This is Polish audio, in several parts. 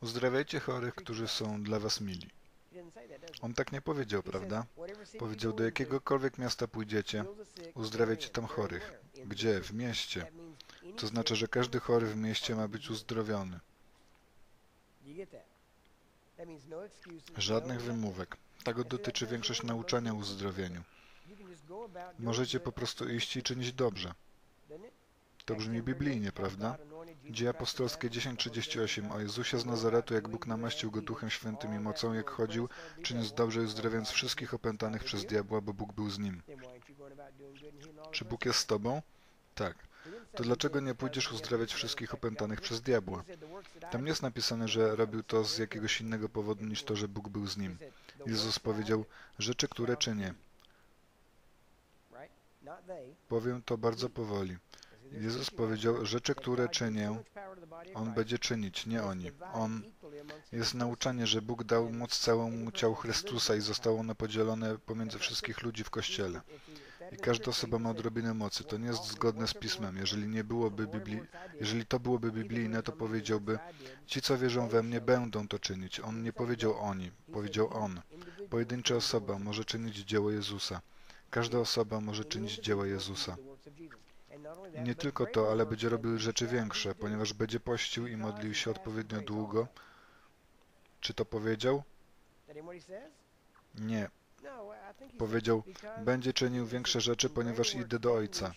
Uzdrawiajcie chorych, którzy są dla was mili. On tak nie powiedział, prawda? Powiedział, do jakiegokolwiek miasta pójdziecie, uzdrawiajcie tam chorych. Gdzie? W mieście. To znaczy, że każdy chory w mieście ma być uzdrowiony. Żadnych wymówek. Tego dotyczy większość nauczania o uzdrowieniu. Możecie po prostu iść i czynić dobrze. To brzmi biblijnie, prawda? Dzieje apostolskie 10.38 o Jezusie z Nazaretu, jak Bóg namaścił go Duchem Świętym i mocą, jak chodził, czyniąc dobrze i uzdrawiając wszystkich opętanych przez diabła, bo Bóg był z nim. Czy Bóg jest z tobą? Tak. To dlaczego nie pójdziesz uzdrawiać wszystkich opętanych przez diabła? Tam nie jest napisane, że robił to z jakiegoś innego powodu niż to, że Bóg był z nim. Jezus powiedział, rzeczy, które czynię. Powiem to bardzo powoli. Jezus powiedział, rzeczy, które czynię, On będzie czynić, nie oni. On jest nauczanie, że Bóg dał moc całemu ciału Chrystusa i zostało ono podzielone pomiędzy wszystkich ludzi w Kościele. I każda osoba ma odrobinę mocy. To nie jest zgodne z Pismem. Jeżeli nie byłoby Biblii, jeżeli to byłoby biblijne, to powiedziałby, ci, co wierzą we mnie, będą to czynić. On nie powiedział oni, powiedział On. Pojedyncza osoba może czynić dzieło Jezusa. Każda osoba może czynić dzieła Jezusa. Nie tylko to, ale będzie robił rzeczy większe, ponieważ będzie pościł i modlił się odpowiednio długo. Czy to powiedział? Nie. Powiedział, będzie czynił większe rzeczy, ponieważ idę do Ojca.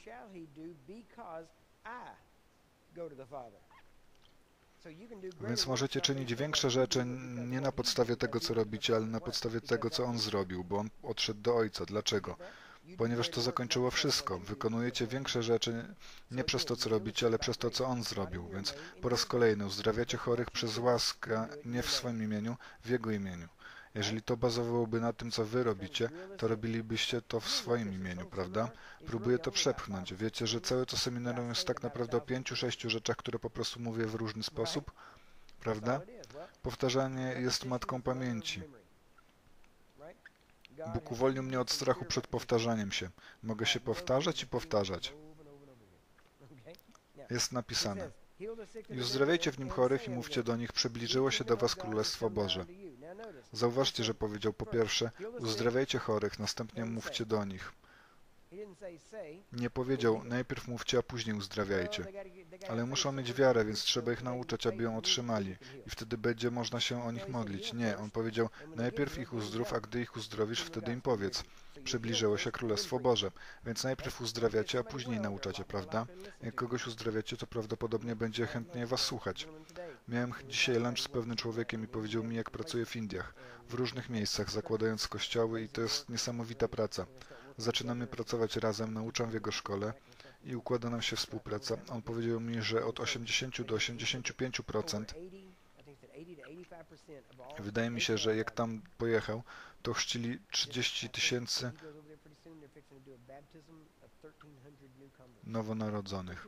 Więc możecie czynić większe rzeczy nie na podstawie tego, co robicie, ale na podstawie tego, co On zrobił, bo On odszedł do Ojca. Dlaczego? Ponieważ to zakończyło wszystko. Wykonujecie większe rzeczy nie przez to, co robicie, ale przez to, co On zrobił. Więc po raz kolejny uzdrawiacie chorych przez łaskę, nie w swoim imieniu, w Jego imieniu. Jeżeli to bazowałoby na tym, co wy robicie, to robilibyście to w swoim imieniu, prawda? Próbuję to przepchnąć. Wiecie, że całe to seminarium jest tak naprawdę o pięciu, sześciu rzeczach, które po prostu mówię w różny sposób, prawda? Powtarzanie jest matką pamięci. Bóg uwolnił mnie od strachu przed powtarzaniem się. Mogę się powtarzać i powtarzać. Jest napisane. I uzdrawiajcie w nim chorych i mówcie do nich, przybliżyło się do was Królestwo Boże. Zauważcie, że powiedział po pierwsze, uzdrawiajcie chorych, następnie mówcie do nich. Nie powiedział, najpierw mówcie, a później uzdrawiajcie. Ale muszą mieć wiarę, więc trzeba ich nauczać, aby ją otrzymali. I wtedy będzie można się o nich modlić. Nie, on powiedział, najpierw ich uzdrów, a gdy ich uzdrowisz, wtedy im powiedz. Przybliżyło się Królestwo Boże. Więc najpierw uzdrawiacie, a później nauczacie, prawda? Jak kogoś uzdrawiacie, to prawdopodobnie będzie chętnie was słuchać. Miałem dzisiaj lunch z pewnym człowiekiem i powiedział mi, jak pracuje w Indiach, w różnych miejscach, zakładając kościoły i to jest niesamowita praca. Zaczynamy pracować razem, nauczam w jego szkole i układa nam się współpraca. On powiedział mi, że od 80 do 85% wydaje mi się, że jak tam pojechał, to chrzcili 30 tysięcy nowonarodzonych.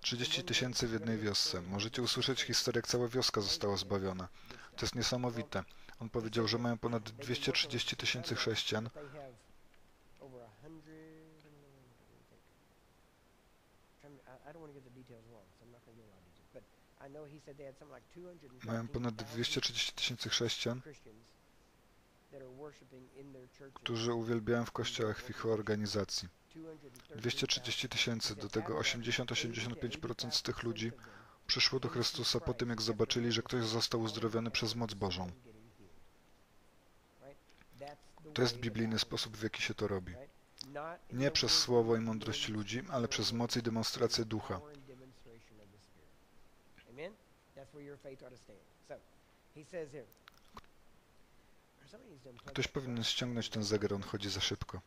30 tysięcy w jednej wiosce. Możecie usłyszeć historię, jak cała wioska została zbawiona. To jest niesamowite. On powiedział, że mają ponad 230 tysięcy chrześcijan, mają ponad 230 tysięcy chrześcijan, którzy uwielbiają w kościołach w ich organizacji. 230 tysięcy, do tego 80-85% z tych ludzi przyszło do Chrystusa po tym, jak zobaczyli, że ktoś został uzdrowiony przez moc Bożą. To jest biblijny sposób, w jaki się to robi. Nie przez słowo i mądrość ludzi, ale przez moc i demonstrację ducha. Ktoś powinien ściągnąć ten zegar, on chodzi za szybko.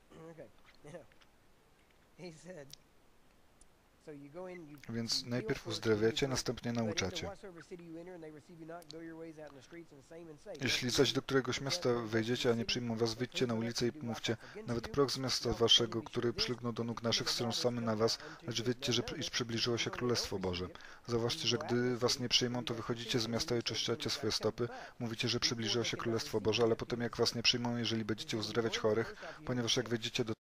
Więc najpierw uzdrawiacie, następnie nauczacie. Jeśli zaś do któregoś miasta wejdziecie, a nie przyjmą was, wyjdźcie na ulicę i mówcie, nawet proch z miasta waszego, który przygnął do nóg naszych stron samy na was, lecz wiedzcie, że iż przybliżyło się Królestwo Boże. Zauważcie, że gdy was nie przyjmą, to wychodzicie z miasta i czyszczacie swoje stopy, mówicie, że przybliżyło się Królestwo Boże, ale potem jak was nie przyjmą, jeżeli będziecie uzdrawiać chorych, ponieważ jak wejdziecie do